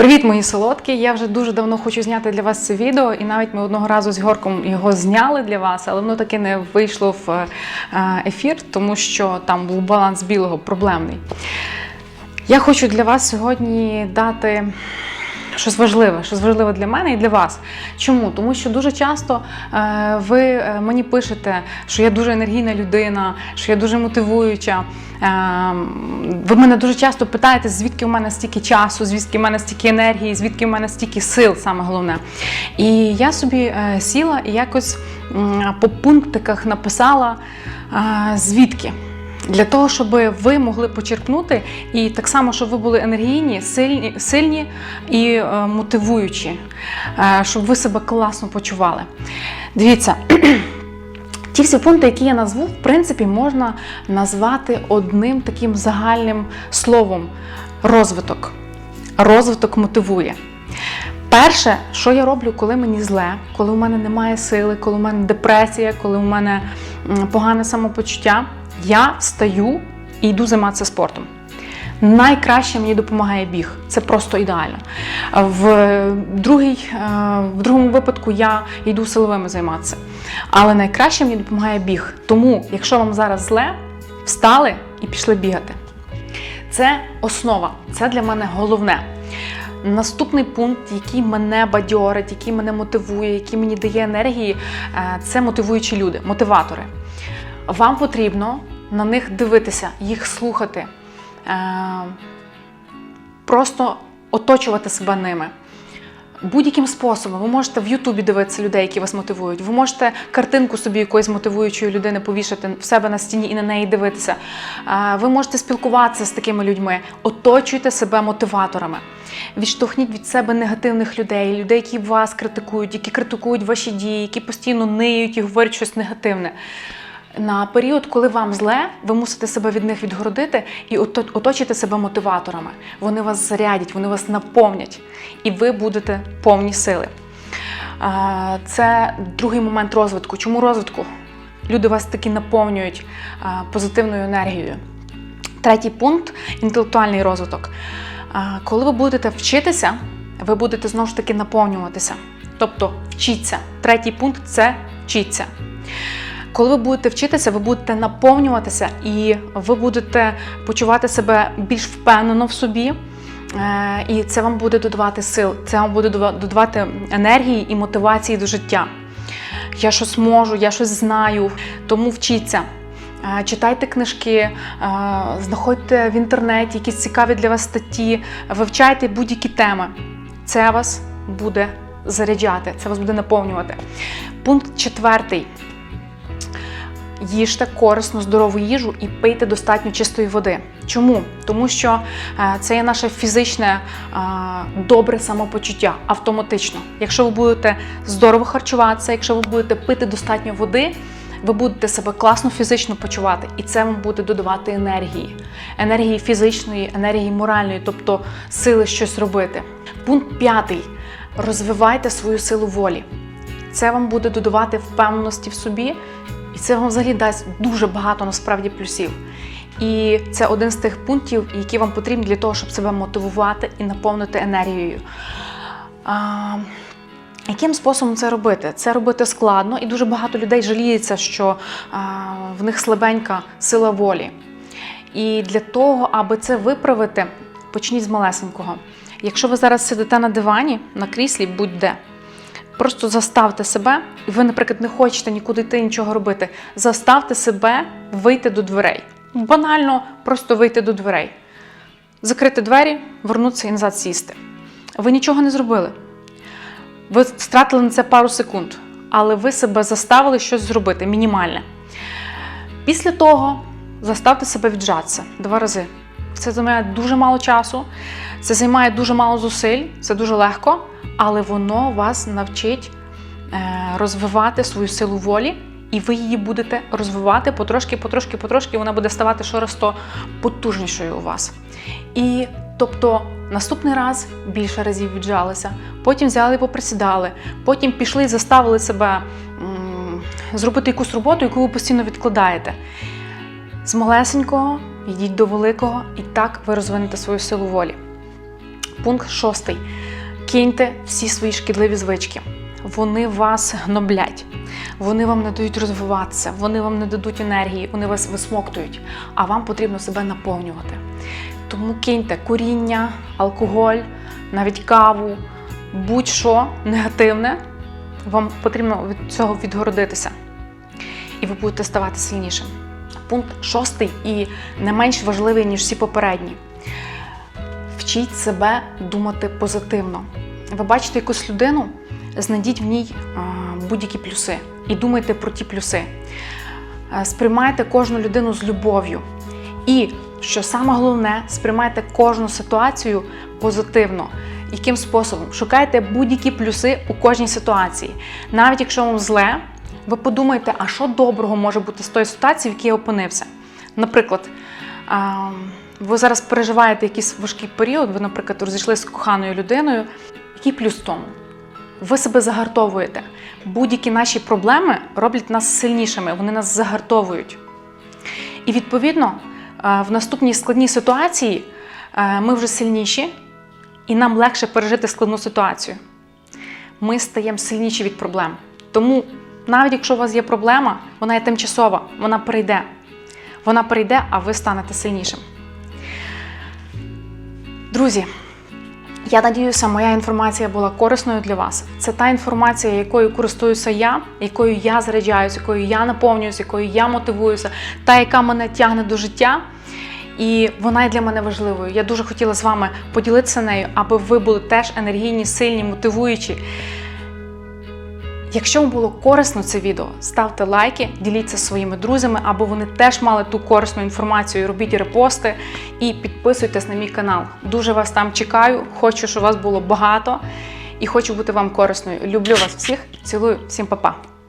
Привіт, мої солодкі! Я вже дуже давно хочу зняти для вас це відео, і навіть ми одного разу з Горком його зняли для вас, але воно таки не вийшло в е, ефір, тому що там був баланс білого проблемний. Я хочу для вас сьогодні дати щось важливе, щось важливе для мене і для вас. Чому? Тому що дуже часто е, ви е, мені пишете, що я дуже енергійна людина, що я дуже мотивуюча. Е, ви мене дуже часто питаєте, звідки в мене стільки часу, звідки в мене стільки енергії, звідки в мене стільки сил, саме головне. І я собі сіла і якось по пунктиках написала, звідки. Для того, щоб ви могли почерпнути, і так само, щоб ви були енергійні, сильні, сильні і е, мотивуючі, е, щоб ви себе класно почували. Дивіться, ті всі пункти, які я назву, в принципі, можна назвати одним таким загальним словом розвиток. Розвиток мотивує. Перше, що я роблю, коли мені зле, коли у мене немає сили, коли у мене депресія, коли у мене погане самопочуття, я встаю і йду займатися спортом. Найкраще мені допомагає біг. Це просто ідеально. В, другий, е, в другому випадку я йду силовими займатися. Але найкраще мені допомагає біг. Тому, якщо вам зараз зле, встали і пішли бігати. Це основа, це для мене головне. Наступний пункт, який мене бадьорить, який мене мотивує, який мені дає енергії, е, це мотивуючі люди, мотиватори. Вам потрібно на них дивитися, їх слухати, е, просто оточувати себе ними. Будь-яким способом ви можете в Ютубі дивитися людей, які вас мотивують. Ви можете картинку собі якоїсь мотивуючої людини повішати в себе на стіні і на неї дивитися. Е, Ви можете спілкуватися з такими людьми, оточуйте себе мотиваторами. Відштовхніть від себе негативних людей, людей, які вас критикують, які критикують ваші дії, які постійно ниють і говорять щось негативне. На період, коли вам зле, ви мусите себе від них відгородити і ото- оточити себе мотиваторами. Вони вас зарядять, вони вас наповнять, і ви будете повні сили. Це другий момент розвитку. Чому розвитку? Люди вас таки наповнюють позитивною енергією. Третій пункт інтелектуальний розвиток. Коли ви будете вчитися, ви будете знову ж таки наповнюватися. Тобто вчіться. Третій пункт це вчіться. Коли ви будете вчитися, ви будете наповнюватися і ви будете почувати себе більш впевнено в собі. Е, І це вам буде додавати сил, це вам буде додавати енергії і мотивації до життя. Я щось можу, я щось знаю, тому вчіться. Е, Читайте книжки, е, знаходьте в інтернеті якісь цікаві для вас статті, вивчайте будь-які теми. Це вас буде заряджати, це вас буде наповнювати. Пункт четвертий. Їжте корисну, здорову їжу і пийте достатньо чистої води. Чому? Тому що е, це є наше фізичне е, добре самопочуття автоматично. Якщо ви будете здорово харчуватися, якщо ви будете пити достатньо води, ви будете себе класно фізично почувати, і це вам буде додавати енергії, енергії фізичної, енергії моральної, тобто сили щось робити. Пункт п'ятий: розвивайте свою силу волі. Це вам буде додавати впевненості в собі, це вам взагалі дасть дуже багато насправді плюсів. І це один з тих пунктів, які вам потрібні для того, щоб себе мотивувати і наповнити енергією. А, яким способом це робити? Це робити складно, і дуже багато людей жаліється, що а, в них слабенька сила волі. І для того, аби це виправити, почніть з малесенького. Якщо ви зараз сидите на дивані, на кріслі, будь-де, Просто заставте себе, і ви, наприклад, не хочете нікуди йти, нічого робити. Заставте себе вийти до дверей. Банально просто вийти до дверей. Закрити двері, вернутися і назад сісти. Ви нічого не зробили. Ви стратили на це пару секунд, але ви себе заставили щось зробити, мінімальне. Після того заставте себе віджатися два рази. Це займає дуже мало часу, це займає дуже мало зусиль, це дуже легко, але воно вас навчить е, розвивати свою силу волі, і ви її будете розвивати потрошки, потрошки, потрошки, вона буде ставати щораз то потужнішою у вас. І тобто наступний раз більше разів віджалися, потім взяли і поприсідали, потім пішли і заставили себе м, зробити якусь роботу, яку ви постійно відкладаєте. З малесенького йдіть до великого, і так ви розвинете свою силу волі. Пункт шостий. Киньте всі свої шкідливі звички. Вони вас гноблять, вони вам не дають розвиватися, вони вам не дадуть енергії, вони вас висмоктують, а вам потрібно себе наповнювати. Тому киньте куріння, алкоголь, навіть каву, будь-що негативне, вам потрібно від цього відгородитися. І ви будете ставати сильнішим. Пункт шостий і не менш важливий, ніж всі попередні. Вчіть себе думати позитивно. Ви бачите якусь людину, знайдіть в ній будь-які плюси і думайте про ті плюси. Е, Сприймайте кожну людину з любов'ю. І, що саме головне, сприймайте кожну ситуацію позитивно. Яким способом? Шукайте будь-які плюси у кожній ситуації. Навіть якщо вам зле, ви подумайте, а що доброго може бути з тої ситуації, в якій я опинився. Наприклад, ви зараз переживаєте якийсь важкий період, ви, наприклад, розійшлися з коханою людиною. Який плюс в тому? Ви себе загартовуєте. Будь-які наші проблеми роблять нас сильнішими, вони нас загартовують. І відповідно, е, в наступній складній ситуації е, ми вже сильніші, і нам легше пережити складну ситуацію. Ми стаємо сильніші від проблем. Тому, навіть якщо у вас є проблема, вона є тимчасова, вона прийде. Вона прийде, а ви станете сильнішим. Друзі, я надіюся, моя інформація була корисною для вас. Це та інформація, якою користуюся я, якою я заряджаюся, якою я наповнююся, якою я мотивуюся, та, яка мене тягне до життя. І вона є для мене важливою. Я дуже хотіла з вами поділитися нею, аби ви були теж енергійні, сильні, мотивуючі. Якщо вам було корисно це відео, ставте лайки, діліться своїми друзями, аби вони теж мали ту корисну інформацію. Робіть репости і підписуйтесь на мій канал. Дуже вас там чекаю. Хочу, щоб вас було багато і хочу бути вам корисною. Люблю вас всіх, цілую, всім па-па!